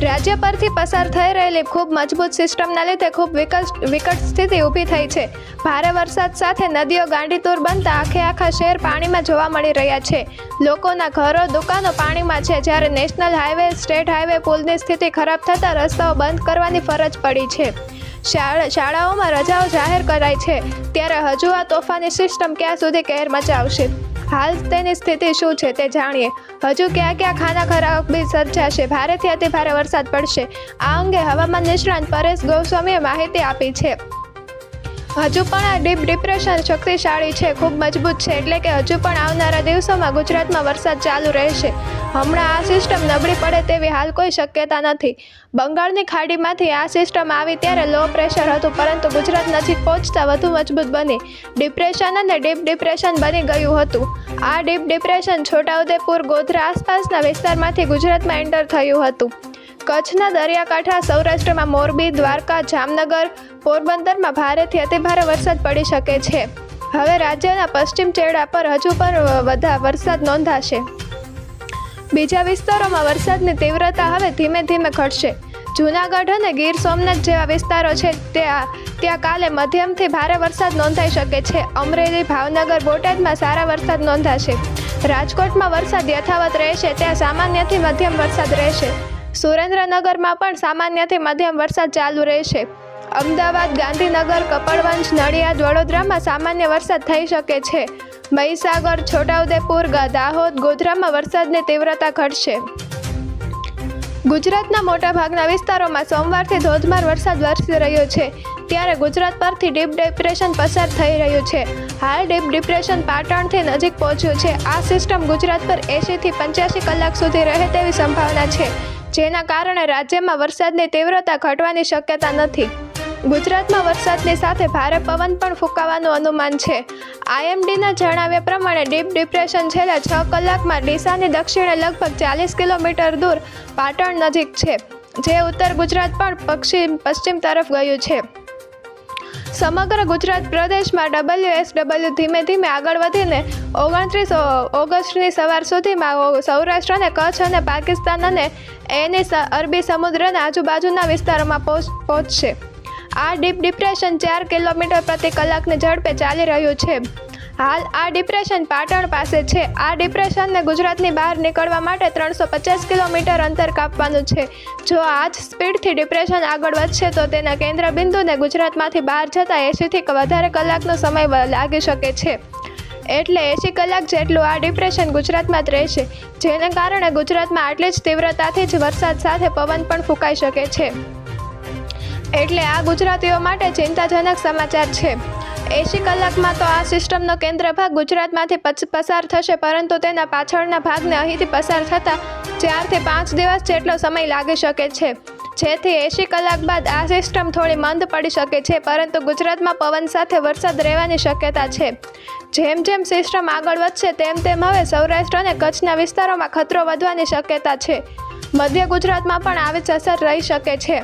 રાજ્ય પરથી પસાર થઈ રહેલી ખૂબ મજબૂત સિસ્ટમના લીધે ખૂબ વિકટ સ્થિતિ ઊભી થઈ છે. ભારે વરસાદ સાથે નદીઓ ગાંડીતુર બનતા આખે આખા શહેર પાણીમાં જોવા મળી રહ્યા છે. લોકોના ઘરો, દુકાનો પાણીમાં છે. જ્યારે નેશનલ હાઈવે, સ્ટેટ હાઈવે પુલની સ્થિતિ ખરાબ થતાં રસ્તાઓ બંધ કરવાની ફરજ પડી છે. શાળા શાળાઓમાં રજાઓ જાહેર કરાઈ છે. ત્યારે હજુ આ તોફાની સિસ્ટમ ક્યાં સુધી કહેર મચાવશે? હાલ તેની સ્થિતિ શું છે તે જાણીએ. હજુ ક્યાં ક્યાં ખાના ખરાબ સર્જાશે? ભારેથી અતિ ભારે વરસાદ પડશે. આ અંગે હવામાન નિષ્ણાંત પરેશ ગોસ્વામીએ માહિતી આપી છે. હજુ પણ આ ડીપ ડિપ્રેશન શક્તિશાળી છે, ખૂબ મજબૂત છે, એટલે કે હજુ પણ આવનારા દિવસોમાં ગુજરાતમાં વરસાદ ચાલુ રહેશે. હમણાં આ સિસ્ટમ નબળી પડે તેવી હાલ કોઈ શક્યતા નથી. બંગાળની ખાડીમાંથી આ સિસ્ટમ આવી ત્યારે લો પ્રેશર હતું, પરંતુ ગુજરાત નજીક પહોંચતા વધુ મજબૂત બની. ડિપ્રેશન અને ડીપ ડિપ્રેશન બની ગયું હતું. આ ડીપ ડિપ્રેશન છોટાઉદેપુર, ગોધરા આસપાસના વિસ્તારમાંથી ગુજરાતમાં એન્ટર થયું હતું. કચ્છના દરિયાકાંઠા, સૌરાષ્ટ્રમાં મોરબી, દ્વારકા, જામનગર, પોરબંદરમાં ભારેથી અતિભારે વરસાદ પડી શકે છે. હવે રાજ્યના પશ્ચિમ છેડા પર હજુ પણ વધા વરસાદ નોંધાશે. બીજા વિસ્તારોમાં વરસાદની તીવ્રતા હવે ધીમે ધીમે ઘટશે. જૂનાગઢ અને ગીર સોમનાથ જેવા વિસ્તારો છે ત્યાં ત્યાં કાલે મધ્યમથી ભારે વરસાદ નોંધાઈ શકે છે. અમરેલી, ભાવનગર, બોટાદમાં સારા વરસાદ નોંધાશે. રાજકોટમાં વરસાદ યથાવત રહેશે, ત્યાં સામાન્યથી મધ્યમ વરસાદ રહેશે. સુરેન્દ્રનગરમાં પણ સામાન્યથી મધ્યમ વરસાદ ચાલુ રહેશે. અમદાવાદ, ગાંધીનગર કપડવંશ નડિયાદ, વડોદરામાં સામાન્ય વરસાદ થઈ શકે છે. મહીસાગર, છોટાઉદેપુર દાહોદ, ગોધરામાં વરસાદની તીવ્રતા ઘટશે. ગુજરાતના મોટાભાગના વિસ્તારોમાં સોમવારથી ધોધમાર વરસાદ વરસી રહ્યો છે. ત્યારે ગુજરાત પરથી ડીપ ડિપ્રેશન પસાર થઈ રહ્યું છે. હાલ ડીપ ડિપ્રેશન પાટણથી નજીક પહોંચ્યું છે. આ સિસ્ટમ ગુજરાત પર એંશીથી પંચ્યાસી કલાક સુધી રહે તેવી સંભાવના છે, જેના કારણે રાજ્યમાં વરસાદની તીવ્રતા ઘટવાની શક્યતા નથી. ગુજરાતમાં વરસાદની સાથે ભારે પવન પણ ફૂંકાવાનું અનુમાન છે. આઈએમડીના જણાવ્યા પ્રમાણે ડીપ ડિપ્રેશન છેલ્લા છ કલાકમાં ડીસાની દક્ષિણે લગભગ ચાલીસ કિલોમીટર દૂર પાટણ નજીક છે, જે ઉત્તર ગુજરાત પણ પશ્ચિમ પશ્ચિમ તરફ ગયું છે. સમગ્ર ગુજરાત પ્રદેશમાં ડબલ્યુ એસ ડબલ્યુ ધીમે ધીમે આગળ વધીને ઓગણત્રીસ ઓગસ્ટની સવાર સુધીમાં સૌરાષ્ટ્ર અને કચ્છ અને પાકિસ્તાન અને એની અરબી સમુદ્રના આજુબાજુના વિસ્તારોમાં પહોંચ- પહોંચશે. આ ડીપ ડિપ્રેશન ચાર કિલોમીટર પ્રતિ કલાકની ઝડપે ચાલી રહ્યું છે. હાલ આ ડિપ્રેશન પાટણ પાસે છે. આ ડિપ્રેશનને ગુજરાતની બહાર નીકળવા માટે ત્રણસો પચાસ કિલોમીટર અંતર કાપવાનું છે. જો આ જ સ્પીડથી ડિપ્રેશન આગળ વધશે, તો તેના કેન્દ્ર બિંદુને ગુજરાતમાંથી બહાર જતાં એંશીથી વધારે કલાકનો સમય લાગી શકે છે. એટલે એંશી કલાક જેટલું આ ડિપ્રેશન ગુજરાતમાં જ રહેશે, જેને કારણે ગુજરાતમાં આટલી જ તીવ્રતાથી જ વરસાદ સાથે પવન પણ ફૂંકાઈ શકે છે. એટલે આ ગુજરાતીઓ માટે ચિંતાજનક સમાચાર છે. એંશી કલાકમાં તો આ સિસ્ટમનો કેન્દ્ર ભાગ ગુજરાતમાંથી પસાર થશે, પરંતુ તેના પાછળના ભાગને અહીંથી પસાર થતાં ચારથી પાંચ દિવસ જેટલો સમય લાગી શકે છે. જેથી એંશી કલાક બાદ આ સિસ્ટમ થોડી મંદ પડી શકે છે, પરંતુ ગુજરાતમાં પવન સાથે વરસાદ રહેવાની શક્યતા છે. જેમ જેમ સિસ્ટમ આગળ વધશે, તેમ તેમ હવે સૌરાષ્ટ્ર અને કચ્છના વિસ્તારોમાં ખતરો વધવાની શક્યતા છે. મધ્ય ગુજરાતમાં પણ આવી જ અસર રહી શકે છે.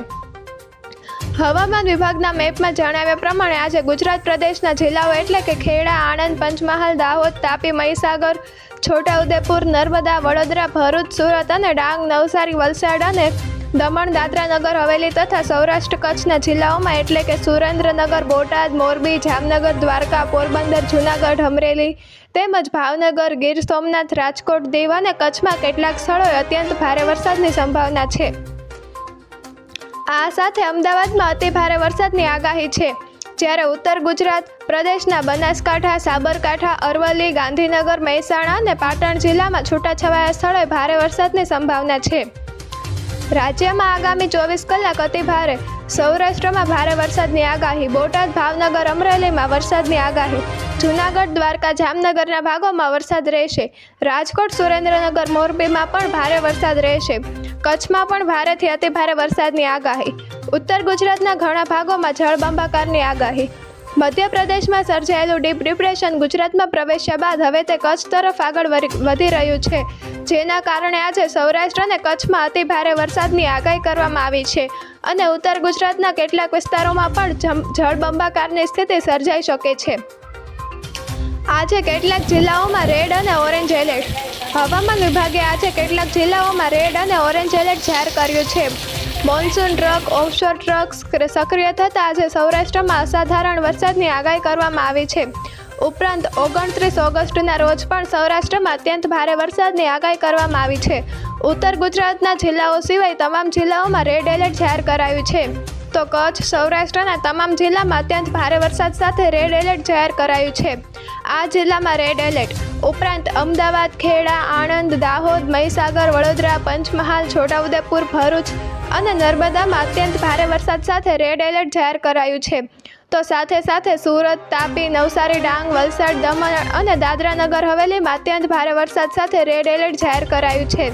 હવામાન વિભાગના મેપમાં જણાવ્યા પ્રમાણે આજે ગુજરાત પ્રદેશના જિલ્લાઓ એટલે કે ખેડા, આણંદ, પંચમહાલ, દાહોદ, તાપી, મહીસાગર, છોટાઉદેપુર, નર્મદા, વડોદરા, ભરૂચ, સુરત અને ડાંગ, નવસારી, વલસાડ અને દમણ, દાદરાનગર, હવેલી તથા સૌરાષ્ટ્ર કચ્છના જિલ્લાઓમાં એટલે કે સુરેન્દ્રનગર, બોટાદ, મોરબી, જામનગર, દ્વારકા, પોરબંદર, જૂનાગઢ, અમરેલી તેમજ ભાવનગર, ગીર સોમનાથ, રાજકોટ, દીવ અને કચ્છમાં કેટલાક સ્થળોએ અત્યંત ભારે વરસાદની સંભાવના છે. આ સાથે અમદાવાદમાં અતિ ભારે વરસાદની આગાહી છે. જ્યારે ઉત્તર ગુજરાત પ્રદેશના બનાસકાંઠા, સાબરકાંઠા, અરવલ્લી, ગાંધીનગર, મહેસાણા અને પાટણ જિલ્લામાં છૂટાછવાયા સ્થળોએ ભારે વરસાદની સંભાવના છે. રાજ્યમાં આગામી ચોવીસ કલાક અતિ ભારે સૌરાષ્ટ્રમાં ભારે વરસાદની આગાહી. બોટાદ, ભાવનગર, અમરેલીમાં વરસાદની આગાહી. જૂનાગઢ, દ્વારકા, જામનગરના ભાગોમાં વરસાદ રહેશે. રાજકોટ, સુરેન્દ્રનગર, મોરબીમાં પણ ભારે વરસાદ રહેશે. કચ્છમાં પણ ભારેથી અતિ ભારે વરસાદની આગાહી. ઉત્તર ગુજરાતના ઘણા ભાગોમાં જળબંબાકારની આગાહી. મધ્યપ્રદેશમાં સર્જાયેલું ડીપ ડિપ્રેશન ગુજરાતમાં પ્રવેશ્યા બાદ હવે તે કચ્છ તરફ આગળ વધી રહ્યું છે. જેના કારણે આજે સૌરાષ્ટ્ર અને કચ્છમાં અતિ ભારે વરસાદની આગાહી કરવામાં આવી છે. અને ઉત્તર ગુજરાતના કેટલાક વિસ્તારોમાં પણ જળબંબાકારની સ્થિતિ સર્જાઈ શકે છે. આજે કેટલાક જિલ્લાઓમાં રેડ અને ઓરેન્જ એલર્ટ. હવામાન વિભાગે આજે કેટલાક જિલ્લાઓમાં રેડ અને ઓરેન્જ એલર્ટ જાહેર કર્યું છે. મોન્સૂન ટ્રક, ઓફશોર ટ્રક સક્રિય થતાં આજે સૌરાષ્ટ્રમાં અસાધારણ વરસાદની આગાહી કરવામાં આવી છે. ઉપરાંત ઓગણત્રીસ ઓગસ્ટના રોજ પણ સૌરાષ્ટ્રમાં અત્યંત ભારે વરસાદની આગાહી કરવામાં આવી છે. ઉત્તર ગુજરાતના જિલ્લાઓ સિવાય તમામ જિલ્લાઓમાં રેડ એલર્ટ જાહેર કરાયું છે. તો કચ્છ, સૌરાષ્ટ્રના તમામ જિલ્લામાં અત્યંત ભારે વરસાદ સાથે રેડ એલર્ટ જાહેર કરાયું છે. આ જિલ્લામાં રેડ એલર્ટ. ઉપરાંત અમદાવાદ, ખેડા, આણંદ, દાહોદ, મહીસાગર, વડોદરા, પંચમહાલ, છોટાઉદેપુર, ભરૂચ અને નર્મદામાં અત્યંત ભારે વરસાદ સાથે રેડ એલર્ટ જાહેર કરાયું છે. તો સાથે સાથે સુરત, તાપી, નવસારી, ડાંગ, વલસાડ, દમણ અને દાદરાનગર હવેલીમાં અત્યંત ભારે વરસાદ સાથે રેડ એલર્ટ જાહેર કરાયું છે.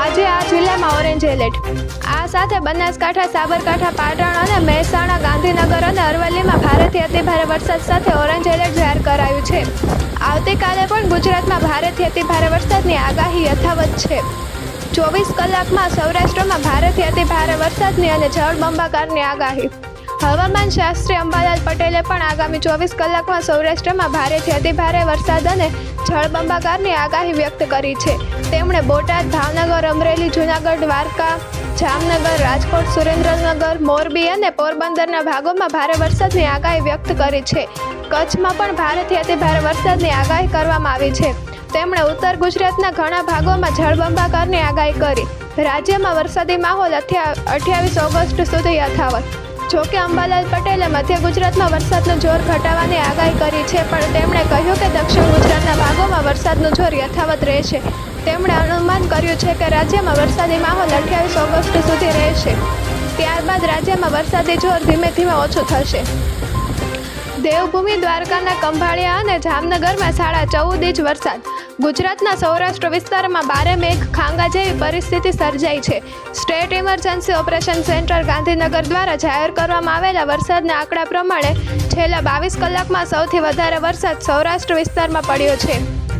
આજે આ જિલ્લામાં ઓરેન્જ એલર્ટ. આ સાથે બનાસકાંઠા, સાબરકાંઠા, પાટણ અને મહેસાણા, ગાંધીનગર અને અરવલ્લીમાં ભારેથી અતિભારે વરસાદ સાથે ઓરેન્જ એલર્ટ જાહેર કરાયું છે. આવતીકાલે પણ ગુજરાતમાં ભારેથી અતિભારે વરસાદની આગાહી યથાવત છે. ચોવીસ કલાકમાં સૌરાષ્ટ્રમાં ભારેથી અતિભારે વરસાદની અને જળબંબાકારની આગાહી. હવામાન શાસ્ત્રી અંબાલાલ પટેલે પણ આગામી ચોવીસ કલાકમાં સૌરાષ્ટ્રમાં ભારેથી અતિભારે વરસાદ અને જળબંબાકારની આગાહી વ્યક્ત કરી છે. તેમણે બોટાદ, ભાવનગર, અમરેલી, જૂનાગઢ, દ્વારકા, જામનગર, રાજકોટ, સુરેન્દ્રનગર, મોરબી અને પોરબંદરના ભાગોમાં ભારે વરસાદની આગાહી વ્યક્ત કરી છે. કચ્છમાં પણ ભારેથી અતિભારે વરસાદની આગાહી કરવામાં આવી છે. તેમણે ઉત્તર ગુજરાતના ઘણા ભાગોમાં જળબંબાકારની આગાહી કરી. રાજ્યમાં વરસાદી માહોલ અઠ્યાવીસ ઓગસ્ટ સુધી યથાવત. જોકે અંબાલાલ પટેલે મધ્ય ગુજરાતમાં વરસાદનું જોર ઘટાવાની આગાહી કરી છે, પણ તેમણે કહ્યું કે દક્ષિણ ગુજરાતના ભાગોમાં વરસાદનું જોર યથાવત રહેશે. તેમણે અનુમાન કર્યું છે કે રાજ્યમાં વરસાદી માહોલ અઠ્યાવીસ ઓગસ્ટ સુધી રહેશે. ત્યારબાદ રાજ્યમાં વરસાદી જોર ધીમે ધીમે ઓછું થશે. દેવભૂમિ દ્વારકાના કંભાળિયા અને જામનગરમાં સાડા ચૌદ ઇંચ વરસાદ. ગુજરાતના સૌરાષ્ટ્ર વિસ્તારમાં બારે મેઘ ખાંગા જેવી પરિસ્થિતિ સર્જાઈ છે. State emergency operation centre Gandhinagar દ્વારા જાહેર કરવામાં આવેલા વરસાદના આંકડા પ્રમાણે છેલ્લા બાવીસ કલાકમાં સૌથી વધારે વરસાદ સૌરાષ્ટ્ર વિસ્તારમાં પડ્યો છે.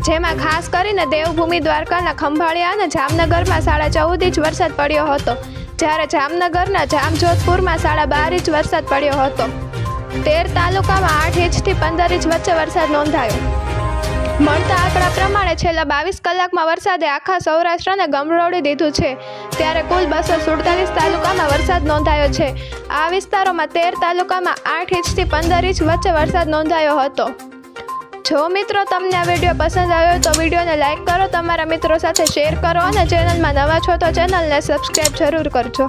જેમાં ખાસ કરીને દેવભૂમિ, દ્વારકાના ખંભાળિયા અને જામનગરમાં સાડા ચૌદ ઇંચ વરસાદ પડ્યો હતો. જ્યારે જામનગરના જામજોધપુરમાં સાડા બાર ઇંચ વરસાદ પડ્યો હતો. તેર તાલુકામાં આઠ ઇંચથી પંદર ઇંચ વચ્ચે વરસાદ નોંધાયો. મળતા આંકડા પ્રમાણે છેલ્લા બાવીસ કલાકમાં વરસાદે આખા સૌરાષ્ટ્રને ગમરોડી દીધું છે. ત્યારે કુલ બસો સુડતાલીસ તાલુકામાં વરસાદ નોંધાયો છે. આ વિસ્તારોમાં તેર તાલુકામાં આઠ ઇંચથી પંદર ઇંચ વચ્ચે વરસાદ નોંધાયો હતો. જો મિત્રો તમને આ વીડિયો પસંદ આવ્યો તો વિડીયોને લાઇક કરો, તમારા મિત્રો સાથે શેર કરો અને ચેનલમાં નવા છો તો ચેનલને સબસ્ક્રાઈબ જરૂર કરજો.